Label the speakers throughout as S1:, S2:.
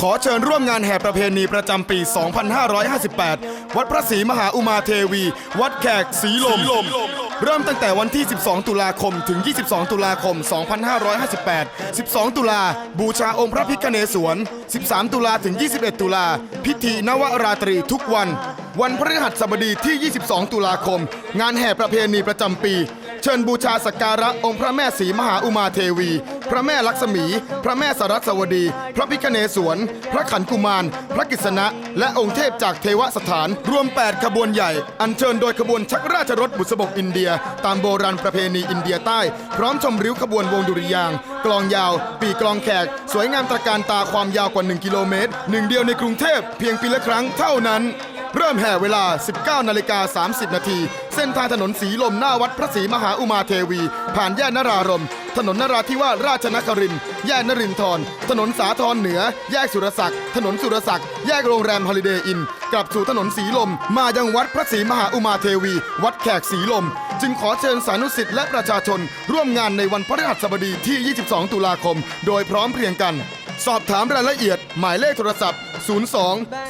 S1: ขอเชิญร่วมงานแห่ประเพณีประจำปี 2558 วัดพระศรีมหาอุมาเทวี วัดแขกศรีลม เริ่มตั้งแต่วันที่ 12 ตุลาคม ถึง 22 ตุลาคม 2558 12 ตุลา บูชาองค์พระพิฆเนศวร 13 ตุลาถึง 21 ตุลา พิธีนวราตรีทุกวัน วันพฤหัสบดีที่ 22 ตุลาคม งานแห่ประเพณีประจำปี เชิญบูชาสักการะองค์พระแม่ศรีมหาอุมาเทวี พระแม่ลักษมี พระแม่สรัสวดี พระพิคเนศวร พระขันกุมาร พระกิษณะ และองค์เทพจากเทวสถาน รวม 8 ขบวนใหญ่ อัญเชิญโดยขบวนชักราชรถบุษบกอินเดีย ตามโบราณประเพณีอินเดียใต้ พร้อมชมริ้วขบวนวงดุริยาง กลองยาว ปีกลองแขก สวยงามตระการตาความยาวกว่า 1 กิโลเมตรหนึ่งเดียวในกรุงเทพเพียงปีละครั้งเท่านั้น เริ่มแห่เวลา 19นาฬิกา30 นาที เส้นทางถนนสีลมหน้าวัดพระศรีมหาอุมาเทวี ผ่านแยกนารารม ถนนนราธิวาสราชนคริน แยกนรินทร ถนนสาทรเหนือ แยกสุรศักดิ์ ถนนสุรศักดิ์ แยกโรงแรมฮอลิเดย์อิน กลับสู่ถนนสีลม มายังวัดพระศรีมหาอุมาเทวี วัดแขกสีลม จึงขอเชิญสานุสิทธิ์และประชาชน ร่วมงานในวันพฤหัสบดีที่ 22 ตุลาคม โดยพร้อมเพรียงกัน สอบถามรายละเอียด หมายเลขโทรศัพท์ 02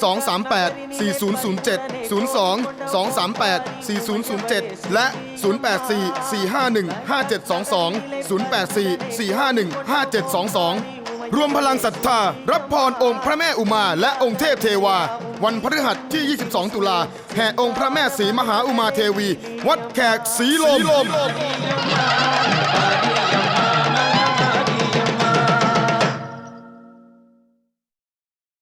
S1: 238 4007 02 238 4007 และ 084 451 5722 084 451 5722 รวมพลังศรัทธา รับพรองค์พระแม่อุมา และองค์เทพเทวา วันพฤหัสที่ 22 ตุลา แห่องค์พระแม่ศรีมหาอุมาเทวี วัดแขกศรีลม